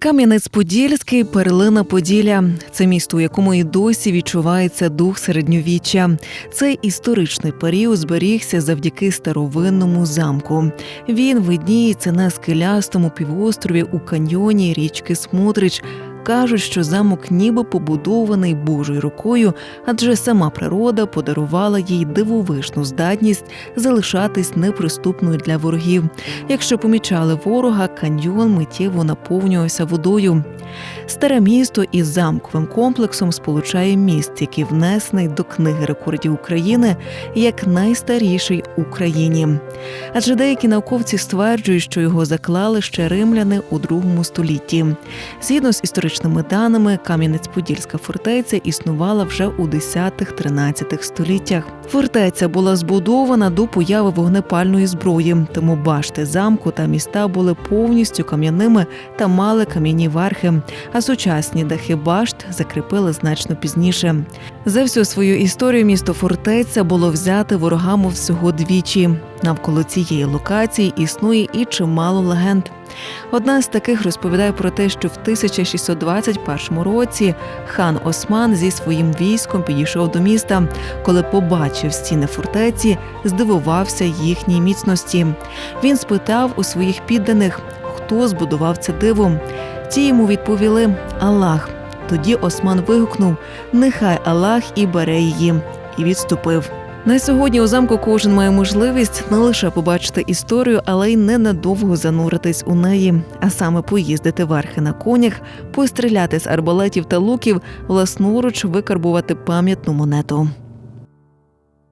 Кам'янець-Подільський, перлина Поділля. Це місто, у якому і досі відчувається дух середньовіччя. Цей історичний період зберігся завдяки старовинному замку. Він видніється на скелястому півострові у каньйоні річки Смотрич. Кажуть, що замок ніби побудований Божою рукою, адже сама природа подарувала їй дивовижну здатність залишатись неприступною для ворогів. Якщо помічали ворога, каньйон миттєво наповнювався водою. Старе місто із замковим комплексом сполучає міст, який внесений до книги рекордів України як найстаріший в Україні. Адже деякі науковці стверджують, що його заклали ще римляни у другому столітті. Згідно з історичними даними, Кам'янець-Подільська фортеця існувала вже у 10-13 століттях. Фортеця була збудована до появи вогнепальної зброї, тому башти замку та міста були повністю кам'яними та мали кам'яні верхи. А сучасні дахи башт закріпили значно пізніше. За всю свою історію місто фортеця було взяте ворогами всього двічі. Навколо цієї локації існує і чимало легенд. Одна з таких розповідає про те, що в 1621 році хан Осман зі своїм військом підійшов до міста. Коли побачив стіни фортеці, здивувався їхній міцності. Він спитав у своїх підданих, хто збудував це диво. Ті йому відповіли Аллах. Тоді Осман вигукнув: Нехай Аллах і бере її, і відступив. На сьогодні у замку кожен має можливість не лише побачити історію, але й ненадовго зануритись у неї, а саме поїздити верхи на конях, постріляти з арбалетів та луків, власноруч викарбувати пам'ятну монету.